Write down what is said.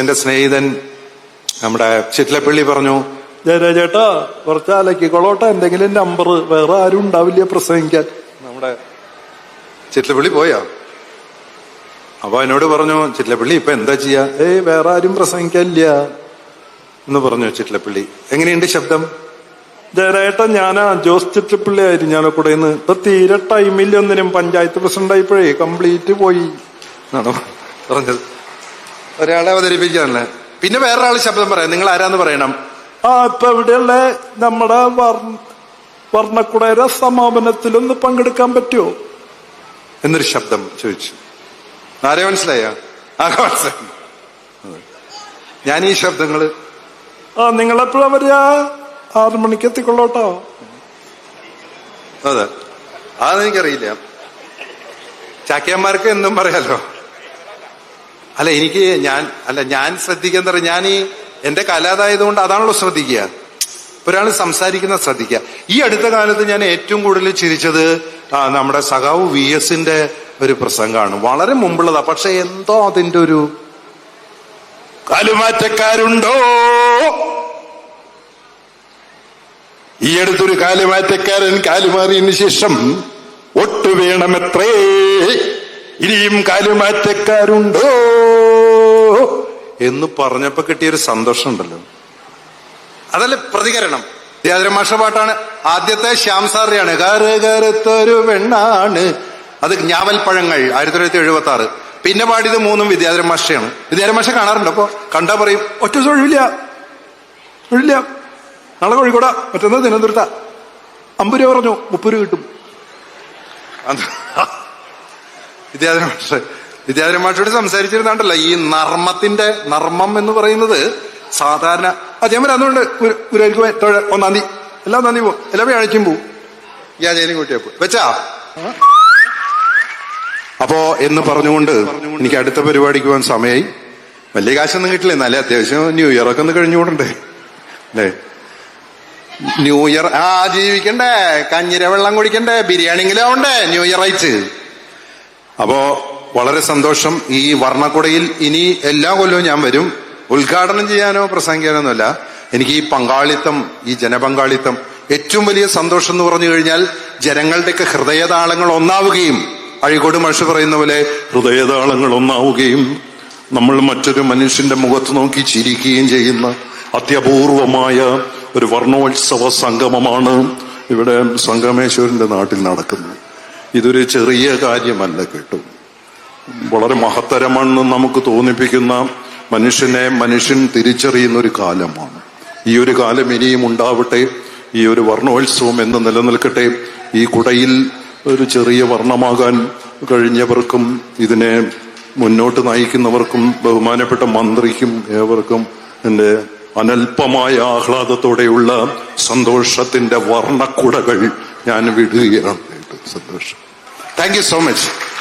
എന്റെ സ്നേഹിതൻ നമ്മുടെ ചിറ്റിലപ്പള്ളി പറഞ്ഞു ജയരാജേട്ടാ കുറച്ചാലക്കി കൊളോട്ട എന്തെങ്കിലും നമ്പർ വേറെ ആരും ഉണ്ടാവില്ല പ്രസംഗിക്കാൻ. നമ്മുടെ ചിറ്റിലപ്പള്ളി പോയാ? അപ്പൊ എന്നോട് പറഞ്ഞു ചിറ്റിലപ്പള്ളി ഇപ്പൊ എന്താ ചെയ്യാ? ഏയ് വേറെ ആരും പ്രസംഗിക്കാനില്ല എന്ന് പറഞ്ഞു ചിറ്റിലപ്പള്ളി. എങ്ങനെയുണ്ട് ശബ്ദം? ജയരാജേട്ടാ ഞാനാ ജോസ് ചിറ്റിലപ്പള്ളി ആയിരുന്നു ഞാൻ കൂടെ ഇന്ന് ഇപ്പൊ തീരെ ടൈമില്ല ഒന്നിനും പഞ്ചായത്ത് പ്രസിഡന്റ് ആയിപ്പോഴേ കംപ്ലീറ്റ് പോയി. എന്നാണ് പറഞ്ഞത്? ഒരാളെ അവതരിപ്പിക്കാനല്ലേ? പിന്നെ വേറൊരാൾ ശബ്ദം പറയാം. നിങ്ങൾ ആരാന്ന് പറയണം? ആ ഇപ്പൊ ഇവിടെയുള്ള നമ്മുടെ വർണ വർണക്കുടയുടെ സമാപനത്തിലൊന്ന് പങ്കെടുക്കാൻ പറ്റുമോ എന്നൊരു ശബ്ദം ചോദിച്ചു. ആരെ മനസ്സിലായ? ആകെ മനസ്സിലായി ഞാൻ ഈ ശബ്ദങ്ങൾ ആ നിങ്ങളെപ്പോഴാ വരിക ആറു മണിക്ക് എത്തിക്കൊള്ളോട്ടോ? അതെ. അതെനിക്കറിയില്ല. ചാക്യാന്മാർക്ക് എന്നും പറയാലോ. അല്ല എനിക്ക് ഞാൻ അല്ല ഞാൻ ശ്രദ്ധിക്കാൻ പറയാം ഞാൻ ഈ എന്റെ കല അതായതുകൊണ്ട് അതാണല്ലോ ശ്രദ്ധിക്കുക. ഒരാൾ സംസാരിക്കുന്ന ശ്രദ്ധിക്കുക. ഈ അടുത്ത കാലത്ത് ഞാൻ ഏറ്റവും കൂടുതൽ ചിരിച്ചത് നമ്മുടെ സഖാവ് വി എസിന്റെ ഒരു പ്രസംഗമാണ്. വളരെ മുമ്പുള്ളതാ പക്ഷെ എന്തോ അതിന്റെ ഒരു കാലുമാറ്റക്കാരുണ്ടോ? ഈ അടുത്തൊരു കാലുമാറ്റക്കാരൻ കാലുമാറിയതിനു ശേഷം ഒട്ടു വേണമെത്രേ ഇനിയും കാലുമാറ്റക്കാരുണ്ടോ? എന്ന് പറഞ്ഞപ്പോ കിട്ടിയൊരു സന്തോഷം ഉണ്ടല്ലോ അതല്ല പ്രതികരണം. ധ്യാതരമാഷ പാട്ടാണ് ആദ്യത്തെ ശ്യാം സാറിയാണ് കറ് കറുത്തൊരു വെണ്ണാണ് അത് ഞാവൽപ്പഴങ്ങൾ ആയിരത്തി തൊള്ളായിരത്തി എഴുപത്തി ആറ് പിന്നെ പാടിയത് മൂന്നും വിദ്യാധര മാഷയാണ്. വിദ്യാധര മാഷ കാണാറുണ്ട് അപ്പൊ? കണ്ടാ പറയും ഒറ്റ തൊഴിലില്ല തൊഴിലില്ല നാളെ കോഴിക്കോടാ. മറ്റന്നാ തിരുവനന്തപുരത്താ. അമ്പത് രൂപ പറഞ്ഞു മുപ്പത് രൂപ കിട്ടും. വിദ്യാധര മാഷ് വിദ്യാധര മാഷോട് സംസാരിച്ചിരുന്നാണ്ടല്ല ഈ നർമ്മത്തിന്റെ നർമ്മം എന്ന് പറയുന്നത് സാധാരണ ആ വരാം അതുകൊണ്ട് ഗുരുവായൂർക്ക് തൊഴ ഒന്നാം തീയതി എല്ലാ ഒന്നാം തീയതി പോകും എല്ലാ വ്യാഴാഴ്ചയും പോവും. ഞാൻ ജയിലും കൂട്ടിയപ്പോ വെച്ചാ? അപ്പോ എന്ന് പറഞ്ഞുകൊണ്ട് എനിക്ക് അടുത്ത പരിപാടിക്ക് പോകാൻ സമയമായി വലിയ കാശൊന്നും കിട്ടില്ല എന്നാലേ അത്യാവശ്യം ന്യൂ ഇയർ ഒക്കെ ഒന്ന് കഴിഞ്ഞുകൂടണ്ടേ? അല്ലേ? ന്യൂ ഇയർ ആ ജീവിക്കണ്ടേ. കഞ്ഞിര വെള്ളം കുടിക്കണ്ടേ. ബിരിയാണിങ്കിലും ആവണ്ടേ? ന്യൂ ഇയർ അയച്ച് അപ്പോ വളരെ സന്തോഷം. ഈ വർണക്കുടയിൽ ഇനി എല്ലാ കൊല്ലവും ഞാൻ വരും. ഉദ്ഘാടനം ചെയ്യാനോ പ്രസംഗിക്കാനോ ഒന്നുമല്ല എനിക്ക് ഈ പങ്കാളിത്തം ഈ ജനപങ്കാളിത്തം ഏറ്റവും വലിയ സന്തോഷം എന്ന് പറഞ്ഞു കഴിഞ്ഞാൽ ജനങ്ങളുടെയൊക്കെ ഹൃദയതാളങ്ങൾ ഒന്നാവുകയും അഴികോട് മനുഷ്യ പറയുന്ന പോലെ ഹൃദയതാളങ്ങൾ ഒന്നാവുകയും നമ്മൾ മറ്റൊരു മനുഷ്യന്റെ മുഖത്ത് നോക്കി ചിരിക്കുകയും ചെയ്യുന്ന അത്യപൂർവമായ ഒരു വർണോത്സവ സംഗമമാണ് ഇവിടെ സംഗമേശ്വരന്റെ നാട്ടിൽ നടക്കുന്നത്. ഇതൊരു ചെറിയ കാര്യമല്ല കേട്ടു. വളരെ മഹത്തരമാണെന്ന് നമുക്ക് തോന്നിപ്പിക്കുന്ന മനുഷ്യനെ മനുഷ്യൻ തിരിച്ചറിയുന്ന ഒരു കാലമാണ്. ഈ ഒരു കാലം ഇനിയും ഉണ്ടാവട്ടെ ഈ ഒരു വർണോത്സവം എന്ന് നിലനിൽക്കട്ടെ ഈ കുടയിൽ ഒരു ചെറിയ വർണമാകാൻ കഴിഞ്ഞവർക്കും ഇതിനെ മുന്നോട്ട് നയിക്കുന്നവർക്കും ബഹുമാനപ്പെട്ട മന്ത്രിക്കും ഏവർക്കും എന്റെ അനൽപമായ ആഹ്ലാദത്തോടെയുള്ള സന്തോഷത്തിന്റെ വർണക്കുടകൾ ഞാൻ വിടുകയാണ് സന്തോഷം. Thank you so much.